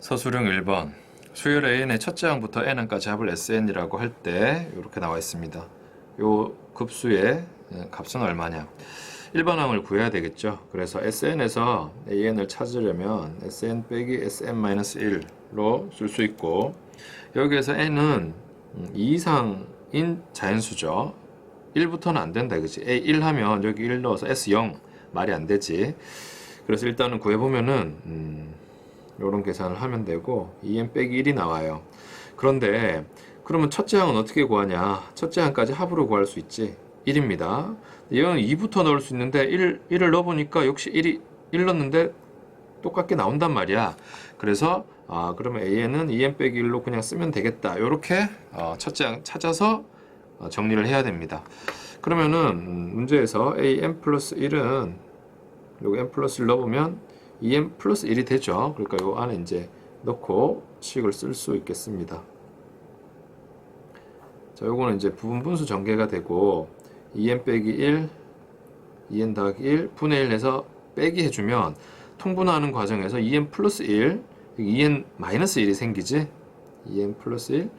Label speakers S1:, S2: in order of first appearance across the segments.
S1: 서술형 1번 수열 AN의 첫째 항부터 N항까지 합을 SN이라고 할 때 이렇게 나와 있습니다. 요 급수의 예, 값은 얼마냐? 일반항을 구해야 되겠죠. 그래서 SN에서 AN을 찾으려면 SN 빼기 SM-1로 쓸 수 있고 여기에서 N은 2 이상인 자연수죠. 1부터는 안 된다 그지? A1 하면 여기 1 넣어서 S0 말이 안 되지. 그래서 일단은 구해보면은 음, 이런 계산을 하면 되고 2n 빼기 1이 나와요. 그런데 그러면 첫째 항은 어떻게 구하냐? 첫째 항까지 합으로 구할 수 있지. 1입니다. 얘는 2부터 넣을 수 있는데 1, 1을 넣어보니까 역시 1이 1 넣었는데 똑같게 나온단 말이야. 그래서 아 그러면 AN은 2n 빼기 1로 그냥 쓰면 되겠다. 이렇게 어, 첫째 항 찾아서 어, 정리를 해야 됩니다. 그러면은 음, 문제에서 AN 플러스 1은 요거 n 플러스를 넣어보면 2n 플러스 1이 되죠. 그러니까 요 안에 이제 넣고 식을 쓸 수 있겠습니다. 자, 요거는 이제 부분 분수 전개가 되고 2n 빼기 1, 2n 더하기 1 분의 1 해서 빼기 해주면 통분하는 과정에서 2n 플러스 1, 2n 마이너스 1이 생기지. 2n 플러스 1,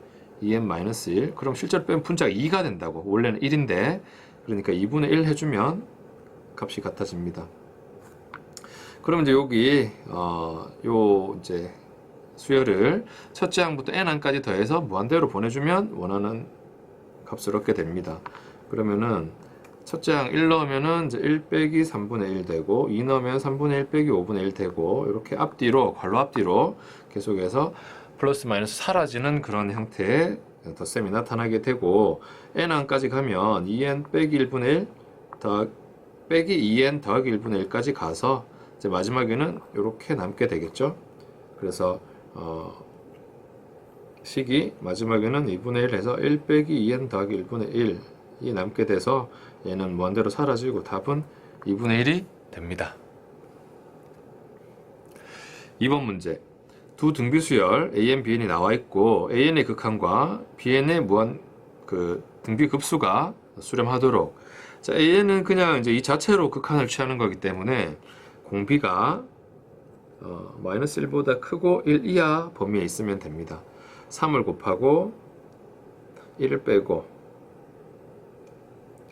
S1: 2n 마이너스 1. 그럼 실제로 빼면 분자가 2가 된다고. 원래는 1인데 그러니까 2분의 1 해주면 값이 같아집니다. 그럼 이제 여기 어요 이제 수열을 첫째 항부터 n 항까지 더해서 무한대로 보내주면 원하는 값을 얻게 됩니다. 그러면은 첫째 항 1 넣으면은 이제 1 빼기 3분의 1 되고 2 넣으면 3분의 1 빼기 5분의 1 되고 이렇게 앞뒤로 괄호 앞뒤로 계속해서 플러스 마이너스 사라지는 그런 형태의 덧셈이 나타나게 되고 n 항까지 가면 2n 빼기 1분의 1 더 빼기 2n 더하기 1분의 1까지 가서 이제 마지막에는 이렇게 남게 되겠죠. 그래서 어, 식이 마지막에는 2분의 1 해서 1 빼기 2n 더하기 1분의 1이 남게 돼서 얘는 무한대로 사라지고 답은 2분의 1이 됩니다. 2번 문제. 두 등비 수열 AN, BN이 나와 있고 AN의 극한과 BN의 무한 그 등비 급수가 수렴하도록 자, AN은 그냥 이제 이 자체로 극한을 취하는 거기 때문에 공비가 어, 마이너스 1보다 크고 1 이하 범위에 있으면 됩니다. 3을 곱하고 1을 빼고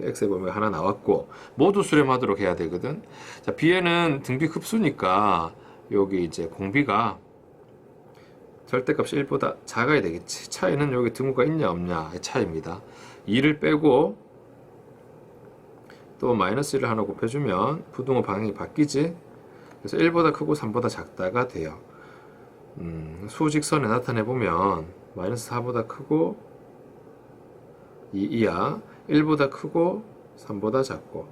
S1: x의 범위가 하나 나왔고 모두 수렴하도록 해야 되거든. 자, b에는 등비 급수니까 여기 이제 공비가 절대값이 1보다 작아야 되겠지. 차이는 여기 등호가 있냐 없냐의 차이입니다. 2를 빼고 또 마이너스 1을 하나 곱해주면 부등호 방향이 바뀌지. 그래서 1보다 크고 3보다 작다가 돼요. 음, 수직선에 나타내 보면 마이너스 4보다 크고 2 이하, 1보다 크고 3보다 작고.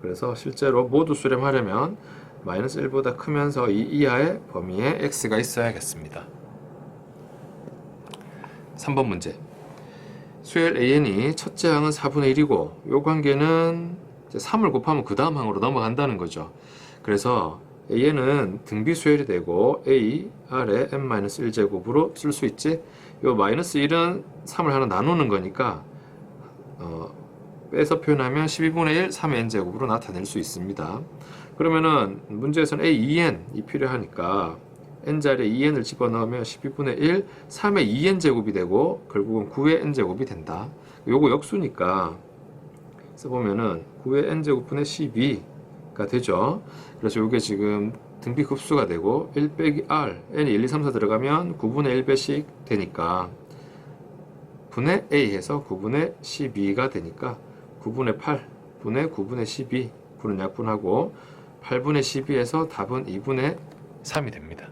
S1: 그래서 실제로 모두 수렴하려면 마이너스 1보다 크면서 2 이하의 범위에 x가 있어야겠습니다. 3번 문제. 수열 AN이 첫째 항은 4분의 1이고 요 관계는 이제 3을 곱하면 그 다음 항으로 넘어간다는 거죠. 그래서 AN은 등비 수열이 되고 A, R에 n-1제곱으로 쓸 수 있지. 요 마이너스 1은 3을 하나 나누는 거니까 어, 빼서 표현하면 12분의 1, 3의 n제곱으로 나타낼 수 있습니다. 그러면은 문제에서는 A, 2n이 필요하니까 n자리에 2n을 집어넣으면 12분의 1, 3의 2n제곱이 되고 결국은 9의 n제곱이 된다. 요거 역수니까 써보면은 9의 n제곱분의 12 가 되죠. 그래서 요게 지금 등비 급수가 되고 1 빼기 r, n이 1, 2, 3, 4 들어가면 9분의 1배씩 되니까 분의 a 해서 9분의 12가 되니까 9분의 8, 분의 9분의 12, 9는 약분하고 8분의 12에서 답은 2분의 3이 됩니다.